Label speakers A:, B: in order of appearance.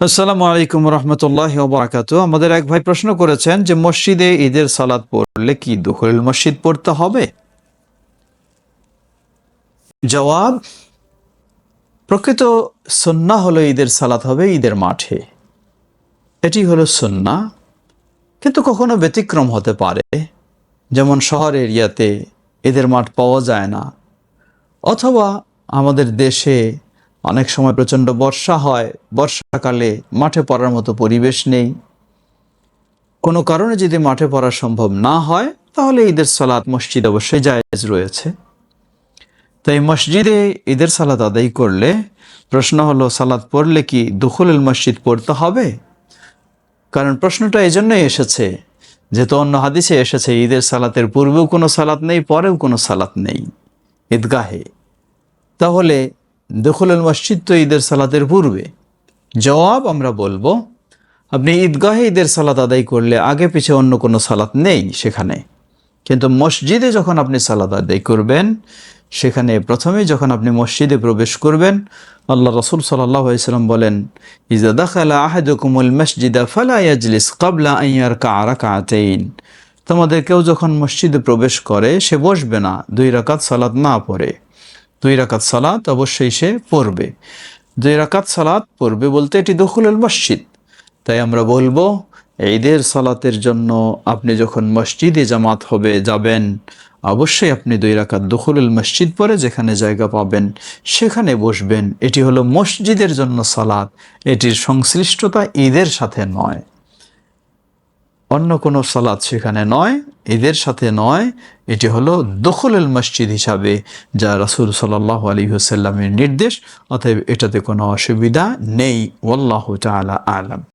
A: আসসালামু আলাইকুম রহমতুল্লাহ বারাকাতু আমাদের এক ভাই প্রশ্ন করেছেন যে, মসজিদে ঈদের সালাদ পড়লে কি দুখুল মসজিদ পড়তে হবে? জবাব, প্রকৃত সন্না হলো ঈদের সালাত হবে ঈদের মাঠে। এটি হলো সন্না কিন্তু কখনো ব্যতিক্রম হতে পারে। যেমন শহর এরিয়াতে ঈদের মাঠ পাওয়া যায় না। অথবা আমাদের দেশে অনেক সময় প্রচণ্ড বর্ষা হয়, বর্ষাকালে মাঠে পড়ার মতো পরিবেশ নেই। কোনো কারণে যদি মাঠে পড়া সম্ভব না হয়, তাহলে ঈদের সালাত মসজিদ অবশ্যই জায়েজ রয়েছে। তাই মসজিদে ঈদের সালাত আদায় করলে প্রশ্ন হলো, সালাত পড়লে কি দুখুলুল মসজিদ পড়তে হবে? কারণ প্রশ্নটা এই জন্যই এসেছে যেহেতু অন্য হাদিসে এসেছে, ঈদের সালাতের পূর্বেও কোনো সালাত নেই, পরেও কোনো সালাত নেই ঈদগাহে। তাহলে দখলুল মসজিদ তো ঈদের সালাতের পূর্বে। জবাব আমরা বলব, আপনি ঈদগাহে ঈদের সালাত আদায় করলে আগে পিছে অন্য কোনো সালাত নেই সেখানে। কিন্তু মসজিদে যখন আপনি সালাত আদায় করবেন, সেখানে প্রথমে যখন আপনি মসজিদে প্রবেশ করবেন, আল্লাহ রসুল সাল্লাম বলেন মসজিদা কাবলা তোমাদের কেউ যখন মসজিদে প্রবেশ করে, সে বসবে না, দুই রাকাত সালাত না পড়ে। দুই রাকাত সালাত অবশ্যই সে পড়বে। দুই রাকাত সালাত পড়বে বলতে এটি দখুলুল মসজিদ। তাই আমরা বলব, ঈদের সালাতের জন্য আপনি যখন মসজিদে জামাত হবে, যাবেন, অবশ্যই আপনি দুই রাকাত দখুলুল মসজিদ পরে যেখানে জায়গা পাবেন, সেখানে বসবেন। এটি হলো মসজিদের জন্য সালাত। এটির সংশ্লিষ্টতা ঈদের সাথে নয়। অন্য কোনো সালাদ সেখানে নয়। ঈদের সাথে নয়, এটি হলো দখলুল মসজিদ হিসাবে, যা রাসুল সাল্লাহ আলী হুসাল্লামের নির্দেশ, অতএব এটাতে কোনো অসুবিধা নেই ওল্লাহ তালা আলম।